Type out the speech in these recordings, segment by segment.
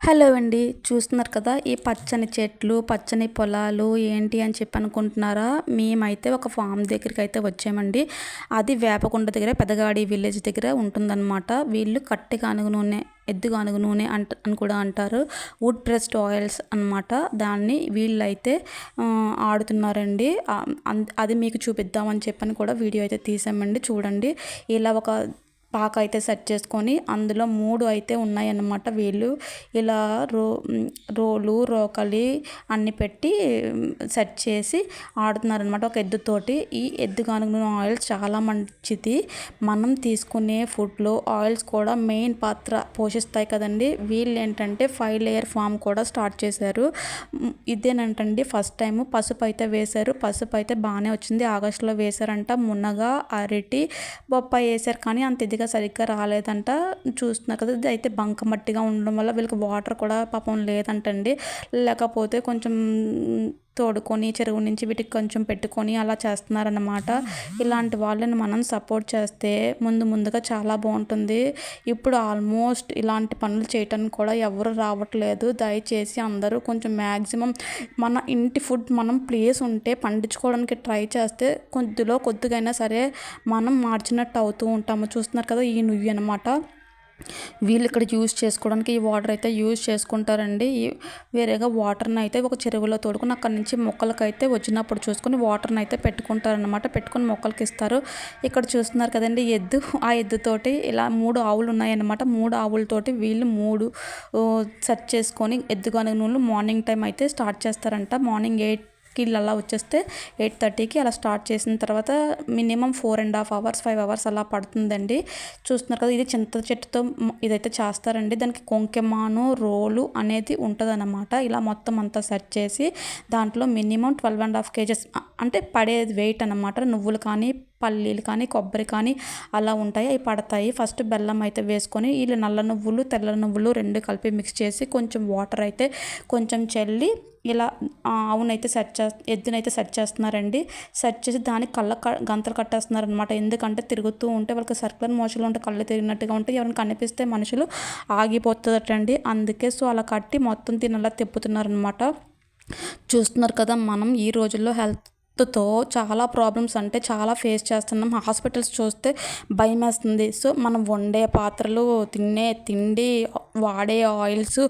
Hello అండి చూస్తున్నారు కదా ఈ పచ్చని చెట్లు పచ్చని పొలాలు ఏంటి అని చెప్పి అనుకుంటున్నారా? మేమైతే ఒక ఫామ్ దగ్గరికి అయితే వచ్చామండి. అది వేపకొండ దగ్గర పెద్దగాడి విలేజ్ దగ్గర ఉంటుందన్నమాట. వీళ్ళు కట్టె కానుగ నూనె ఎద్దు కానుగ నూనె అంట అని కూడా అంటారు. వుడ్ ప్రెస్డ్ ఆయిల్స్ అనమాట దాన్ని వీళ్ళైతే ఆడుతున్నారండి. అది మీకు చూపిద్దామని చెప్పని కూడా వీడియో అయితే తీసామండి. చూడండి. ఇలా ఒక పాక అయితే సెట్ చేసుకొని అందులో మూడు అయితే ఉన్నాయన్నమాట. వీళ్ళు ఇలా రో రోలు రోకలి అన్ని పెట్టి సెట్ చేసి ఆడుతున్నారనమాట ఒక ఎద్దుతోటి ఈ ఎద్దు కానుక ఆయిల్స్ చాలా మంచిది. మనం తీసుకునే ఫుడ్లో ఆయిల్స్ కూడా మెయిన్ పాత్ర పోషిస్తాయి కదండి. వీళ్ళు ఏంటంటే ఫైవ్ లేయర్ ఫామ్ కూడా స్టార్ట్ చేశారు. ఇదేనంటండి ఫస్ట్ టైం పసుపు అయితే వేశారు. పసుపు అయితే బాగానే వచ్చింది. ఆగస్టులో వేశారంట. మునగ అరటి బొప్పాయి వేశారు. కానీ అంత ఇది మట్టిగా సరిగ్గా రాలేదంట. చూస్తున్నారు కదా ఇది అయితే బంక మట్టిగా ఉండడం వల్ల వీళ్ళకి వాటర్ కూడా పాపం లేదంటండి. లేకపోతే కొంచెం తోడుకొని చెరువు నుంచి వీటికి కొంచెం పెట్టుకొని అలా చేస్తున్నారన్నమాట. ఇలాంటి వాళ్ళని మనం సపోర్ట్ చేస్తే ముందు ముందుగా చాలా బాగుంటుంది. ఇప్పుడు ఆల్మోస్ట్ ఇలాంటి పనులు చేయటానికి కూడా ఎవరు రావట్లేదు. దయచేసి అందరూ కొంచెం మ్యాక్సిమం మన ఇంటి ఫుడ్ మనం ప్లేస్ ఉంటే పండించుకోవడానికి ట్రై చేస్తే కొద్దిలో కొద్దిగైనా సరే మనం మార్చినట్టు అవుతూ ఉంటాము. చూస్తున్నారు కదా ఈ నువ్వు అనమాట వీళ్ళు ఇక్కడ యూజ్ చేసుకోవడానికి ఈ వాటర్ అయితే యూజ్ చేసుకుంటారండి. వేరేగా వాటర్ని అయితే ఒక చెరువులో తోడుకుని అక్కడ నుంచి మొక్కలకి అయితే వచ్చినప్పుడు చూసుకొని వాటర్ని అయితే పెట్టుకుంటారనమాట పెట్టుకొని మొక్కలకి ఇస్తారు. ఇక్కడ చూస్తున్నారు కదండి ఎద్దు. ఆ ఎద్దుతోటి ఇలా మూడు ఆవులు ఉన్నాయన్నమాట. మూడు ఆవులతోటి వీళ్ళు మూడు సెర్చ్ చేసుకొని ఎద్దు నూనెలు మార్నింగ్ టైం అయితే స్టార్ట్ చేస్తారంట. మార్నింగ్ ఎయిట్ కి అలా వచ్చేస్తే ఎయిట్ థర్టీకి అలా స్టార్ట్ చేసిన తర్వాత minimum four and half hours five hours అలా పడుతుందండి. చూస్తున్నారు కదా ఇది చింత చెట్టుతో ఇదైతే చేస్తారండి. దానికి కొంకెమాను రోలు అనేది ఉంటుందన్నమాట. ఇలా మొత్తం అంతా సెట్ చేసి దాంట్లో minimum twelve and half kgs అంటే పడేది వెయిట్ అనమాట నువ్వులు కానీ పల్లీలు కానీ కొబ్బరి కానీ అలా ఉంటాయి. అవి పడతాయి. ఫస్ట్ బెల్లం అయితే వేసుకొని వీళ్ళు నల్ల నువ్వులు తెల్ల నువ్వులు రెండు కలిపి మిక్స్ చేసి కొంచెం వాటర్ అయితే కొంచెం చల్లి ఇలా ఆవునైతే సెట్ చే ఎద్దునైతే సెట్ చేస్తున్నారండి. సెట్ చేసి దానికి కళ్ళ గంతలు కట్టేస్తున్నారు అనమాట ఎందుకంటే తిరుగుతూ ఉంటే వాళ్ళకి సర్కులర్ మోషన్లు ఉంటే కళ్ళు తిరిగినట్టుగా ఉంటే ఎవరిని కనిపిస్తే మనుషులు ఆగిపోతుందటండి అందుకే సో అలా కట్టి మొత్తం తినలా తిప్పుతున్నారనమాట చూస్తున్నారు కదా మనం ఈ రోజుల్లో హెల్త్ తో చాలా ప్రాబ్లమ్స్ అంటే చాలా ఫేస్ చేస్తున్నాం. హాస్పిటల్స్ చూస్తే భయం వేస్తుంది. సో మనం వండే పాత్రలు తినే తిండి వాడే ఆయిల్స్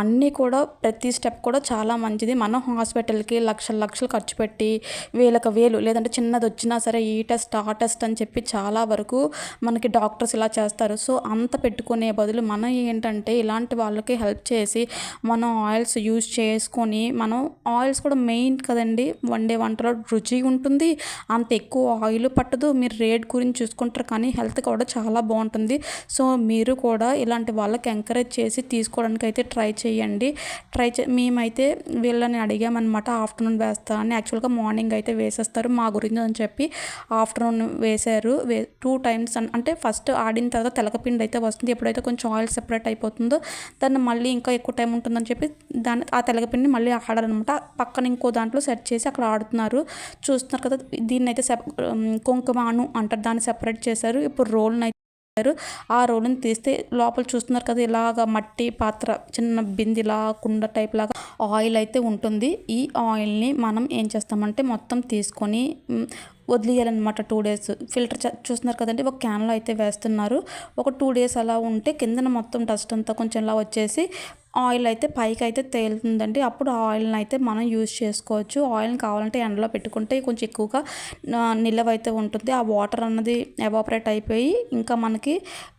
అన్నీ కూడా ప్రతి స్టెప్ కూడా చాలా మంచిది. మనం హాస్పిటల్కి లక్షల లక్షలు ఖర్చు పెట్టి వేలకు వేలు లేదంటే చిన్నది వచ్చినా సరే ఈ టెస్ట్ ఆ టెస్ట్ అని చెప్పి చాలా వరకు మనకి డాక్టర్స్ ఇలా చేస్తారు. సో అంత పెట్టుకునే బదులు మనం ఏంటంటే ఇలాంటి వాళ్ళకి హెల్ప్ చేసి మనం ఆయిల్స్ యూజ్ చేసుకొని మనం ఆయిల్స్ కూడా మెయిన్ కదండి వండే వంటలో రుచి ఉంటుంది. అంత ఎక్కువ ఆయిల్ పట్టదు. మీరు రేట్ గురించి చూసుకుంటారు కానీ హెల్త్ కూడా చాలా బాగుంటుంది. సో మీరు కూడా ఇలాంటి వాళ్ళకి ఎంకరేజ్ చేసి తీసుకోవడానికి అయితే ట్రై చేయండి. ట్రై చే మేమైతే వీళ్ళని అడిగామన్నమాట ఆఫ్టర్నూన్ వేస్తా అని. యాక్చువల్గా మార్నింగ్ అయితే వేసేస్తారు. మా గురించి అని చెప్పి ఆఫ్టర్నూన్ వేశారు. వే టూ టైమ్స్ అంటే ఫస్ట్ ఆడిన తర్వాత తెలకపిండి అయితే వస్తుంది. ఎప్పుడైతే కొంచెం ఆయిల్ సెపరేట్ అయిపోతుందో దాన్ని మళ్ళీ ఇంకా ఎక్కువ టైం ఉంటుందని చెప్పి దాన్ని ఆ తెలగపిండిని మళ్ళీ ఆడారనమాట పక్కన ఇంకో దాంట్లో సెట్ చేసి అక్కడ ఆడుతున్నారు. చూస్తున్నారు కదా దీన్ని అయితే సెప కుంకుమాను అంటారు దాన్ని సెపరేట్ చేశారు. ఇప్పుడు రోల్ని అయితే ఆ రోల్ని తీస్తే లోపల చూస్తున్నారు కదా ఇలాగ మట్టి పాత్ర చిన్న బిందిలా కుండ టైప్ లాగా ఆయిల్ అయితే ఉంటుంది. ఈ ఆయిల్ని మనం ఏం చేస్తామంటే మొత్తం తీసుకొని వదిలేయాలన్నమాట టూ డేస్. ఫిల్టర్ చూస్తున్నారు కదండి ఒక క్యాన్లో అయితే వేస్తున్నారు. ఒక టూ డేస్ అలా ఉంటే కిందన మొత్తం డస్ట్ అంతా కొంచెం ఇలా వచ్చేసి ఆయిల్ అయితే పైకి అయితే తేలుతుందండి. అప్పుడు ఆయిల్ని అయితే మనం యూజ్ చేసుకోవచ్చు. ఆయిల్ని కావాలంటే ఎండలో పెట్టుకుంటే కొంచెం ఎక్కువగా నిల్వ అయితే ఉంటుంది. ఆ వాటర్ అన్నది ఎవాపరేట్ అయిపోయి ఇంకా మనకి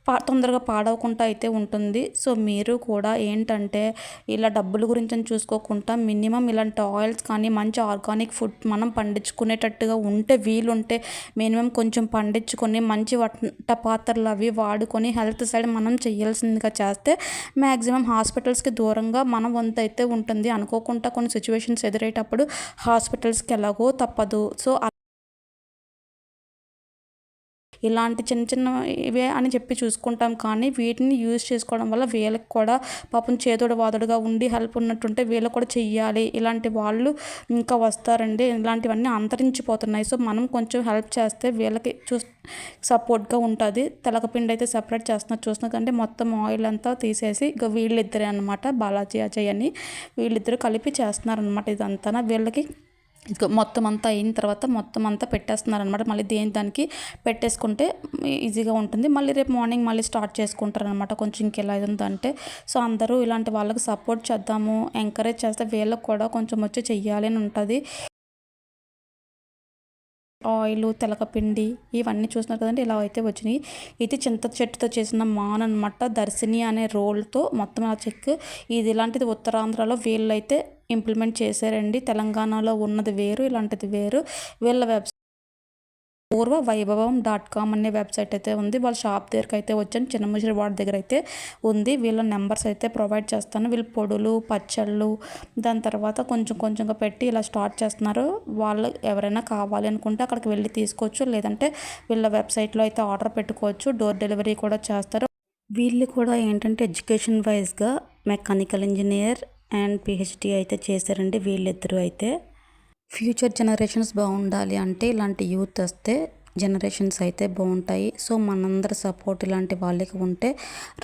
పా తొందరగా పాడవకుండా అయితే ఉంటుంది. సో మీరు కూడా ఏంటంటే ఇలా డబ్బుల గురించి చూసుకోకుండా మినిమం ఇలాంటి ఆయిల్స్ కానీ మంచి ఆర్గానిక్ ఫుడ్ మనం పండించుకునేటట్టుగా ఉంటే వీలుంటే మినిమం కొంచెం పండించుకొని మంచి వంట పాత్రలు అవి వాడుకొని హెల్త్ సైడ్ మనం చేయాల్సిందిగా చేస్తే మ్యాక్సిమం హాస్పిటల్స్కి దూరంగా మన వంతు అయితే ఉంటుంది. అనుకోకుండా కొన్ని సిచ్యువేషన్స్ ఎదురేటప్పుడు హాస్పిటల్స్కి ఎలాగో తప్పదు. సో ఇలాంటి చిన్న చిన్న ఇవే అని చెప్పి చూసుకుంటాం. కానీ వీటిని యూజ్ చేసుకోవడం వల్ల వీళ్ళకి కూడా పాపం చేదోడు వాదోడుగా ఉండి హెల్ప్ ఉన్నట్టుంటే వీళ్ళు కూడా చెయ్యాలి. ఇలాంటి వాళ్ళు ఇంకా వస్తారండి. ఇలాంటివన్నీ అంతరించిపోతున్నాయి. సో మనం కొంచెం హెల్ప్ చేస్తే వీళ్ళకి చూ సపోర్ట్గా ఉంటుంది. తెలకపిండి అయితే సపరేట్ చేస్తున్నారు చూస్తున్నా కంటే మొత్తం ఆయిల్ అంతా తీసేసి ఇక వీళ్ళిద్దరే అనమాట బాలాజీ అజయ్ అని వీళ్ళిద్దరు కలిపి చేస్తున్నారనమాట ఇదంతా వీళ్ళకి ఇదిగో మొత్తం అంతా అయిన తర్వాత మొత్తం అంతా పెట్టేస్తున్నారు అనమాట మళ్ళీ దేని దానికి పెట్టేసుకుంటే ఈజీగా ఉంటుంది. మళ్ళీ రేపు మార్నింగ్ మళ్ళీ స్టార్ట్ చేసుకుంటారు అనమాట కొంచెం ఇంకెలా ఉందంటే సో అందరూ ఇలాంటి వాళ్ళకి సపోర్ట్ చేద్దాము ఎంకరేజ్ చేస్తే వీళ్ళకి కూడా కొంచెం వచ్చి చెయ్యాలి అని ఉంటుంది. ఆయిల్ తెలకపిండి ఇవన్నీ చూస్తున్నారు కదండి. ఇలా అయితే వచ్చినాయి. ఇది చింత చెట్టుతో చేసిన మాన్ అనమాట దర్శిని అనే రోల్తో మొత్తం ఆ చెక్. ఇది ఇలాంటిది ఉత్తరాంధ్రలో వీళ్ళైతే ఇంప్లిమెంట్ చేశారండి. తెలంగాణలో ఉన్నది వేరు ఇలాంటిది వేరు. వీళ్ళ వెబ్సైట్ పూర్వ వైభవం డాట్ కామ్ అనే వెబ్సైట్ అయితే ఉంది. వాళ్ళ షాప్ దగ్గరికి అయితే వచ్చాను. చిన్నముసిరి వాడి దగ్గర అయితే ఉంది. వీళ్ళ నెంబర్స్ అయితే ప్రొవైడ్ చేస్తాను. వీళ్ళు పొడులు పచ్చళ్ళు దాని తర్వాత కొంచెం కొంచెంగా పెట్టి ఇలా స్టార్ట్ చేస్తున్నారు. వాళ్ళు ఎవరైనా కావాలి అనుకుంటే అక్కడికి వెళ్ళి తీసుకోవచ్చు. లేదంటే వీళ్ళ వెబ్సైట్లో అయితే ఆర్డర్ పెట్టుకోవచ్చు. డోర్ డెలివరీ కూడా చేస్తారు. వీళ్ళు కూడా ఏంటంటే ఎడ్యుకేషన్ వైజ్గా మెకానికల్ ఇంజనీర్ అండ్ పిహెచ్డి అయితే చేశారండి వీళ్ళిద్దరూ అయితే. ఫ్యూచర్ జనరేషన్స్ బాగుండాలి అంటే ఇలాంటి యూత్ వస్తే జనరేషన్స్ అయితే బాగుంటాయి. సో మనందరి సపోర్ట్ ఇలాంటి వాళ్ళకి ఉంటే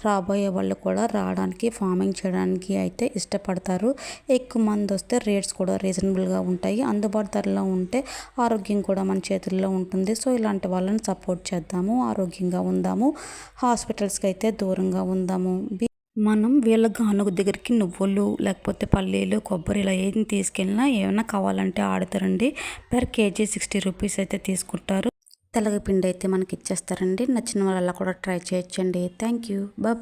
రాబోయే వాళ్ళు కూడా రావడానికి ఫార్మింగ్ చేయడానికి అయితే ఇష్టపడతారు. ఎక్కువ మంది వస్తే రేట్స్ కూడా రీజనబుల్గా ఉంటాయి. అందుబాటు ధరలో ఉంటే ఆరోగ్యం కూడా మన చేతుల్లో ఉంటుంది. సో ఇలాంటి వాళ్ళని సపోర్ట్ చేద్దాము ఆరోగ్యంగా ఉందాము. హాస్పిటల్స్కి అయితే దూరంగా ఉందాము. మనం వీళ్ళ గానుగ దగ్గరికి నువ్వులు లేకపోతే పల్లీలు కొబ్బరి ఇలా ఏం తీసుకెళ్ళినా ఏమైనా కావాలంటే ఆడతారండి. పర్ కేజీ సిక్స్టీ రూపీస్ అయితే తీసుకుంటారు. తెలగపిండి అయితే మనకి ఇచ్చేస్తారండి. నచ్చిన వాళ్ళు అలా కూడా ట్రై చేయొచ్చండి. Thank you bye